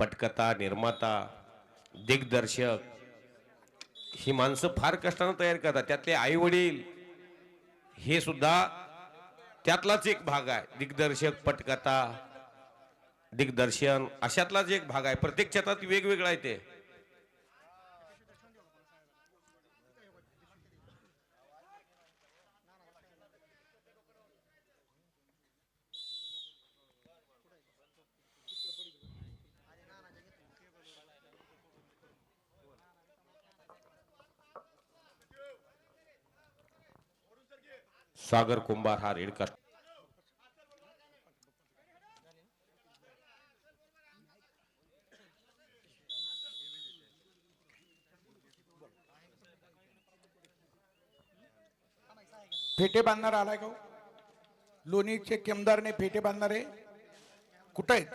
पटकथा निर्माता दिग्दर्शक ही माणसं फार कष्टानं तयार करतात. त्यातले आई वडील हे सुद्धा त्यातलाच एक भाग आहे. दिग्दर्शक पटकथा दिग्दर्शन अशातलाच एक भाग आहे. प्रत्येक क्षेत्रात वेगवेगळा आहे ते. सागर कुंभार हा रेड कर फेटे बांधणार आलाय का हो? लोणीचे केमदारने फेटे बांधणारे कुठं आहेत?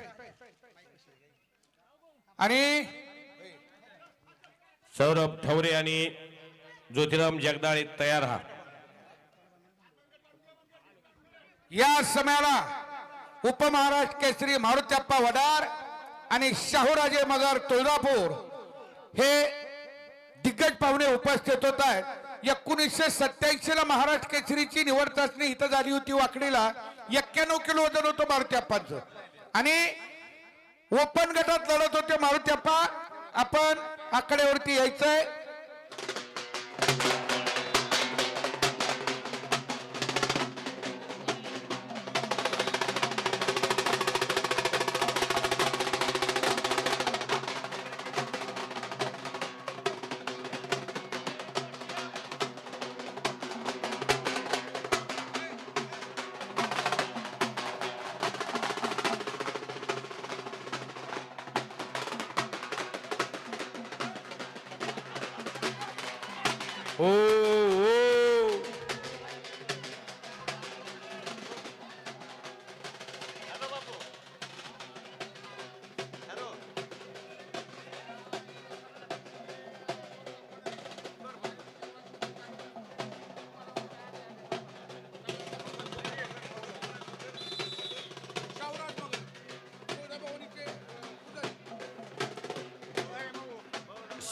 आणि सौरभ ठवरे आणि ज्योतिराम जगदाळे तयार हा या समयाला उपमहाराष्ट्र केसरी मारुत्याप्पा वडार आणि शाहूराजे मगर तुळजापूर हे दिग्गज पाहुणे उपस्थित होत आहेत. एकोणीसशे सत्याऐंशी ला महाराष्ट्र केसरीची निवड चाचणी इथं झाली होती वाकडीला. एक्क्याण्णव किलो वजन होतं मारुत्याप्पांचं आणि ओपन गटात लढत होते मारुत्याप्पा आपण आकड्यावरती यायचंय.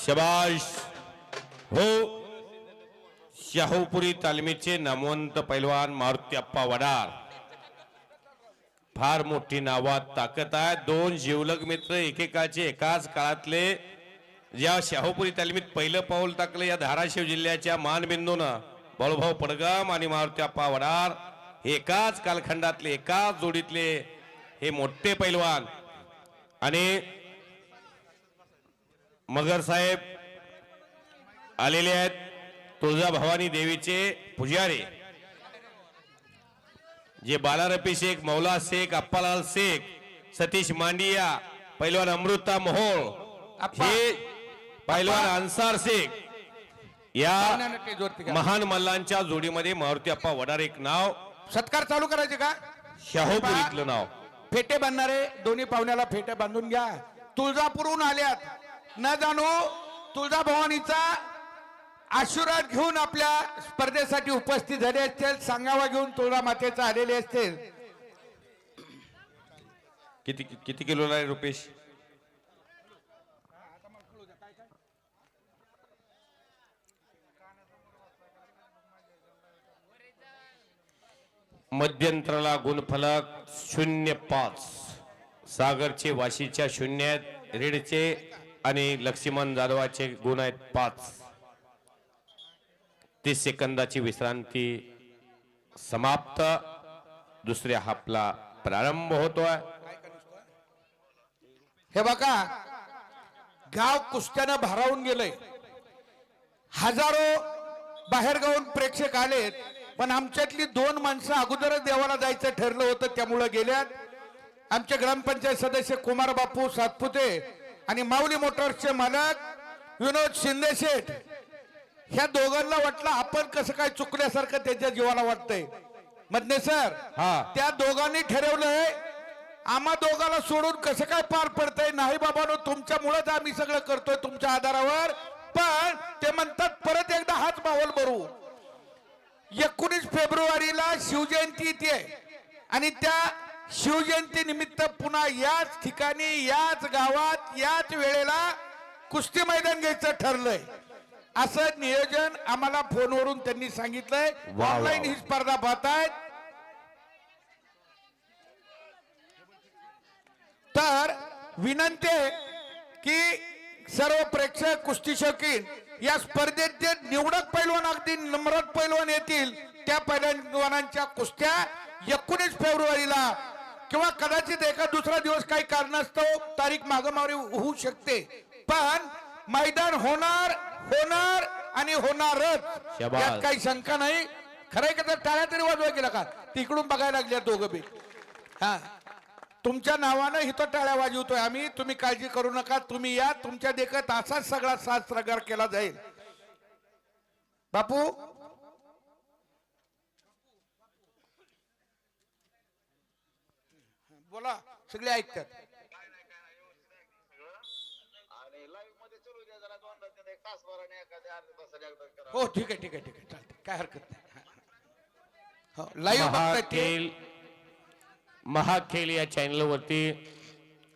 शबाश. हो. शाहूपुरी तालमीचे नामवंत पैलवान मारुती अप्पा वडार. फार मोठी नावात ताकद आहे. दोन जिवलग मित्र एकेकाचे एकाच काळातले या शाहूपुरी तालमीत पहिलं पाऊल टाकलं या धाराशिव जिल्ह्याच्या मानबिंदूनं. बळभाऊ पडगाम आणि मारुती अप्पा वडार हे एकाच कालखंडातले एकाच जोडीतले हे मोठे पैलवान. आणि मगर साहेब आलेले आहेत तुळजा भवानी देवीचे पुजारी. जे बालारपी शेख मौला शेख अप्पालाल शेख सतीश मांडिया पैलवान अमृता मोहोळ. हे पैलवान अन्सार शेख या? महान मल्लांच्या जोडीमध्ये मारुती अप्पा वडार एक नाव. सत्कार चालू करायचे का? शाहूपुरीतलं नाव. फेटे बांधणारे दोन्ही पाहुण्याला फेटे बांधून घ्या. तुळजापूरहून आल्यात. न जाणू तुळजाभवानीचा आशीर्वाद घेऊन आपल्या स्पर्धेसाठी उपस्थित झाले असतील सांगावा घेऊन तुळजा मातेचा आलेले असतील. किती किती किलोला आहे रुपेश? मध्यंतराला गुणफलक शून्य पाच. सागरचे वाशीच्या शून्य रेडचे आणि लक्ष्मण जाधवाचे गुण आहेत पाच. तीस सेकंदाची विश्रांती समाप्त. दुसऱ्या हापला प्रारंभ होतोय. हे बघा गाव कुस्त्यानं भारावून गेलंय. हजारो बाहेरगावून प्रेक्षक आलेत पण आमच्यातली दोन माणसं अगोदरच देवाला जायचं ठरलं होतं त्यामुळं गेल्यात. आमचे ग्रामपंचायत सदस्य कुमार बापू सातपुते आणि माऊली मोटर्सचे मालक विनोद शिंदे शेठ ह्या दोघांना वाटलं आपण कसं काय चुकल्यासारखं त्यांच्या जीवाला वाटतंय. मधने सर हा. त्या दोघांनी ठरवलंय आम्हा दोघाला सोडून कसं काय पार पडतंय? नाही बाबानो तुमच्यामुळेच आम्ही सगळं करतोय तुमच्या आधारावर. पण ते म्हणतात परत एकदा हाच माहोल भरू. एकोणीस फेब्रुवारीला शिवजयंती येते. आणि त्या शिवजयंती निमित्त पुन्हा याच ठिकाणी याच गावात याच वेळेला कुस्ती मैदान घ्यायचं ठरलंय. असं नियोजन आम्हाला फोनवरून त्यांनी सांगितलंय. ऑनलाईन. ही स्पर्धा पाहतायत. तर विनंती आहे की सर्व प्रेक्षक कुस्ती शौकीन या स्पर्धेत जे निवडक पैलवान अगदी नम्रत पैलवान येतील त्या पैलवानांच्या कुस्त्या एकोणीस फेब्रुवारीला किंवा कदाचित एका दुसरा दिवस काही कारणास्तव तारीख मागमारी होऊ शकते. पण मैदान होणार होणार आणि होणारच. यात काही शंका नाही. खरंय का तर टाळ्या तरी वाजवा गेला का तिकडून बघायला लागल्या दोघं बी. हा. तुमच्या नावानं इथं टाळ्या वाजवतोय आम्ही. तुम्ही काळजी करू नका. तुम्ही या. तुमच्या देखत असाच सगळा साजरागार केला जाईल. बापू बोला सगळे ऐकतात आणि लाईव्हमध्ये चलू द्या जरा दोन तास एक तास भराने एखाद्या अर्ध्या तासाने एकदा करा. हो ठीक आहे ठीक आहे ठीक आहे. चालते काय हरकत नाही. हो लाईव्ह बघताय ते. महाखेल महाखेल या चॅनल वरती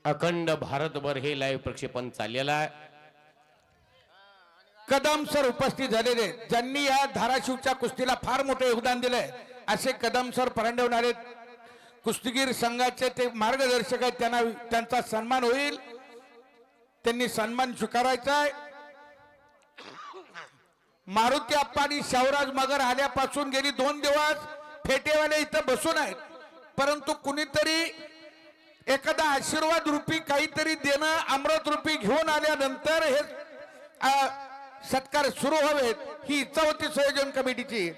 अखंड भारतभर हे लाईव्ह प्रक्षेपण चाललेलं आहे. कदम सर उपस्थित झालेले आहेत. ज्यांनी या धाराशिवच्या कुस्तीला फार मोठं योगदान दिलंय असे कदम सर परंडवणारे कुस्तीगीर संघाचे ते मार्गदर्शक आहेत त्यांना त्यांचा सन्मान होईल. त्यांनी सन्मान स्वीकारायचा आहे. मारुती आप्पा आणि शावराज मगर आल्यापासून गेली दोन दिवस. फेटेवाले इथं बसून आहेत. परंतु कुणीतरी एखादा आशीर्वाद रूपी काहीतरी देणं अमृत रूपी घेऊन आल्यानंतर हे सत्कार सुरू व्हावेत ही इच्छा होती संयोजन कमिटीची.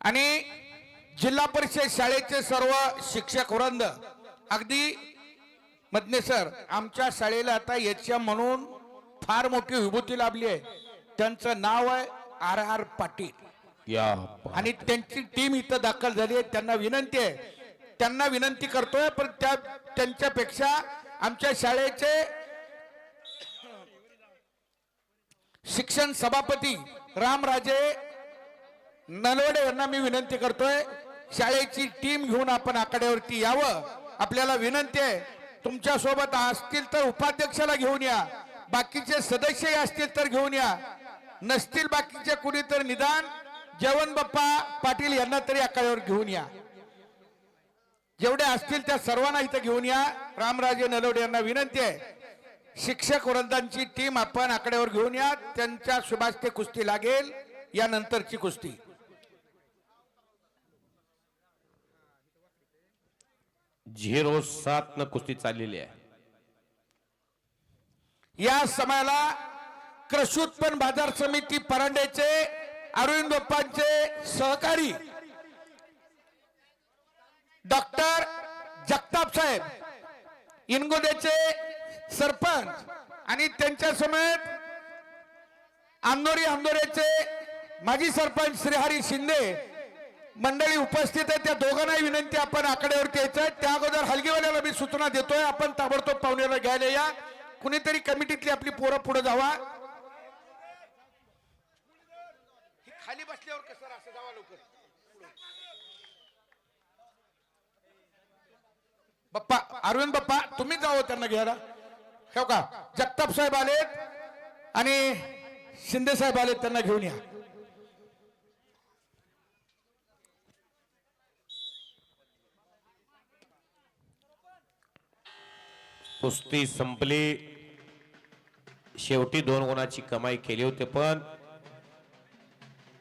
आणि जिल्हा परिषद शाळेचे सर्व शिक्षक वृंद अगदी मदने सर आमच्या शाळेला आता याच्या म्हणून फार मोठी विभूती लाभली आहे. त्यांचं नाव आहे आर आर पाटील. या आणि त्यांची टीम इथं दाखल झाली आहे. त्यांना विनंती आहे. त्यांना विनंती करतोय पण त्या त्यांच्यापेक्षा आमच्या शाळेचे शिक्षण सभापती रामराजे नलवडे यांना मी विनंती करतोय शाळेची टीम घेऊन आपण आकड्यावरती यावं. आपल्याला विनंती आहे तुमच्यासोबत असतील तर उपाध्यक्षाला घेऊन या. बाकीचे सदस्यही असतील तर घेऊन या. नसतील बाकीचे कुणी तर निदान जवन बाप्पा पाटील यांना तरी आकड्यावर घेऊन या. जेवढे असतील त्या सर्वांना इथं घेऊन या. रामराजे नलवडे यांना विनंती आहे शिक्षक वृंदांची टीम आपण आकड्यावर घेऊन या. त्यांच्या शुभास्ते कुस्ती लागेल या नंतरची कुस्ती. झिरो सात न कुस्ती चाललेली आहे. या समयाला कृषी उत्पन्न बाजार समिती परांड्याचे अरविंद बाप्पांचे सहकारी डॉक्टर जगताप साहेब इनगोदेचे सरपंच आणि त्यांच्या समेत आंदोरी आंदोऱ्याचे माजी सरपंच श्रीहरी शिंदे मंडळी उपस्थित आहे त्या दोघांनाही विनंती आपण आकड्यावरती यायचं आहे. त्या अगोदर हलगीवाल्याला मी सूचना देतोय. आपण ताबडतोब पाहुण्याला घ्यायला या. कुणीतरी कमिटीतली आपली पोरं पुढे जावा. खाली बसल्यावर कसं असं जावा लवकर. बाप्पा अरविंद बाप्पा तुम्ही जावं त्यांना घ्यायला. ठेव का? जगताप साहेब आलेत आणि शिंदे साहेब आलेत त्यांना घेऊन या. कुस्ती संपली. शेवटी दोन गुणाची कमाई केली होती पण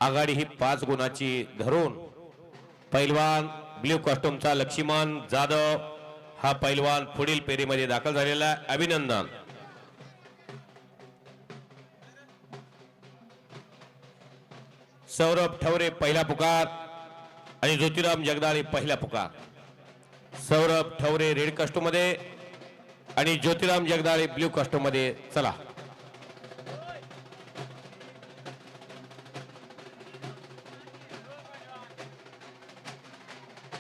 आघाडी ही पाच गुणाची धरून पैलवान ब्ल्यू कॉस्ट्युमचा लक्ष्मण जाधव हा पैलवान पुढील फेरीमध्ये दाखल झालेला आहे. अभिनंदन. सौरभ ठवरे पहिला पुकार आणि ज्योतिराम जगदाळे पहिला पुकार. सौरभ ठवरे रेड कस्टमध्ये आणि ज्योतिराम जगदाळे ब्ल्यू कस्टमध्ये चला.